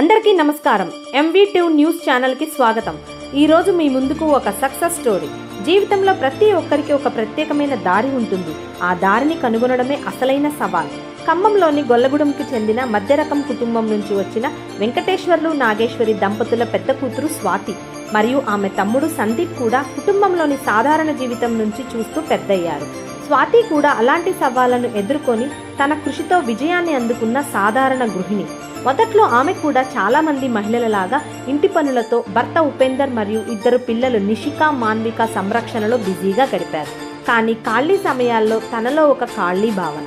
అందరికీ నమస్కారం. MV two news ఛానల్కి స్వాగతం. ఈరోజు మీ ముందుకు ఒక సక్సెస్ స్టోరీ. జీవితంలో ప్రతి ఒక్కరికి ఒక ప్రత్యేకమైన దారి ఉంటుంది. ఆ దారిని కనుగొనడమే అసలైన సవాల్. ఖమ్మంలోని గొల్లగూడెంకి చెందిన మధ్యరకం కుటుంబం నుంచి వచ్చిన వెంకటేశ్వర్లు నాగేశ్వరి దంపతుల పెద్ద కూతురు స్వాతి మరియు ఆమె తమ్ముడు సందీప్ కూడా కుటుంబంలోని సాధారణ జీవితం నుంచి చూస్తూ పెద్దయ్యారు. స్వాతి కూడా అలాంటి సవాళ్ళను ఎదుర్కొని తన కృషితో విజయాన్ని అందుకున్న సాధారణ గృహిణి. మొదట్లో ఆమె కూడా చాలామంది మహిళలలాగా ఇంటి పనులతో భర్త ఉపేందర్ మరియు ఇద్దరు పిల్లలు నిషిక మాన్విక సంరక్షణలో బిజీగా గడిపారు. కానీ ఖాళీ సమయాల్లో తనలో ఒక ఖాళీ భావన.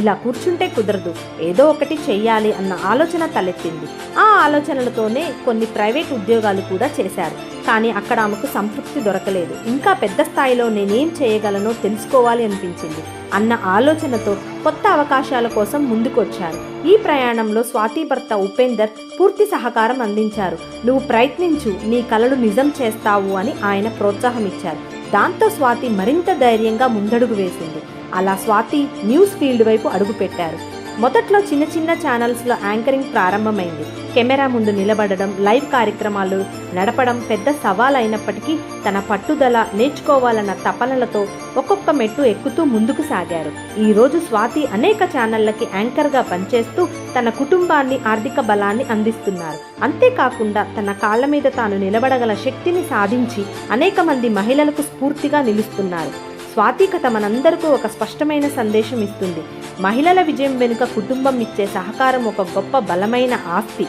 ఇలా కూర్చుంటే కుదరదు ఏదో ఒకటి చెయ్యాలి అన్న ఆలోచన తలెత్తింది. ఆ ఆలోచనలతోనే కొన్ని ప్రైవేట్ ఉద్యోగాలు కూడా చేశారు. కానీ అక్కడ ఆమెకు సంతృప్తి దొరకలేదు. ఇంకా పెద్ద స్థాయిలో నేనేం చేయగలనో తెలుసుకోవాలి అనిపించింది. అన్న ఆలోచనతో కొత్త అవకాశాల కోసం ముందుకొచ్చారు. ఈ ప్రయాణంలో స్వాతి భర్త ఉపేందర్ పూర్తి సహకారం అందించారు. నువ్వు ప్రయత్నించు నీ కలలు నిజం చేస్తావు అని ఆయన ప్రోత్సాహం ఇచ్చారు దాంతో స్వాతి మరింత ధైర్యంగా ముందడుగు వేసింది. అలా స్వాతి న్యూస్ ఫీల్డ్ వైపు అడుగుపెట్టారు. మొదట్లో చిన్న చిన్న ఛానల్స్లో యాంకరింగ్ ప్రారంభమైంది. కెమెరా ముందు నిలబడడం లైవ్ కార్యక్రమాలు నడపడం పెద్ద సవాల్ అయినప్పటికీ తన పట్టుదల నేర్చుకోవాలన్న తపనలతో ఒక్కొక్క మెట్టు ఎక్కుతూ ముందుకు సాగారు. ఈరోజు స్వాతి అనేక ఛానళ్ళకి యాంకర్గా పనిచేస్తూ తన కుటుంబాన్ని ఆర్థిక బలాన్ని అందిస్తున్నారు. అంతేకాకుండా తన కాళ్ళ మీద తాను నిలబడగల శక్తిని సాధించి అనేక మంది మహిళలకు స్ఫూర్తిగా నిలుస్తున్నారు. స్వాతి కథ మనందరికీ ఒక స్పష్టమైన సందేశం ఇస్తుంది. మహిళల విజయం వెనుక కుటుంబం ఇచ్చే సహకారం ఒక గొప్ప బలమైన ఆస్తి.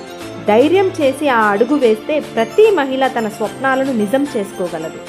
ధైర్యం చేసి ఆ అడుగు వేస్తే ప్రతి మహిళ తన స్వప్నాలను నిజం చేసుకోగలదు.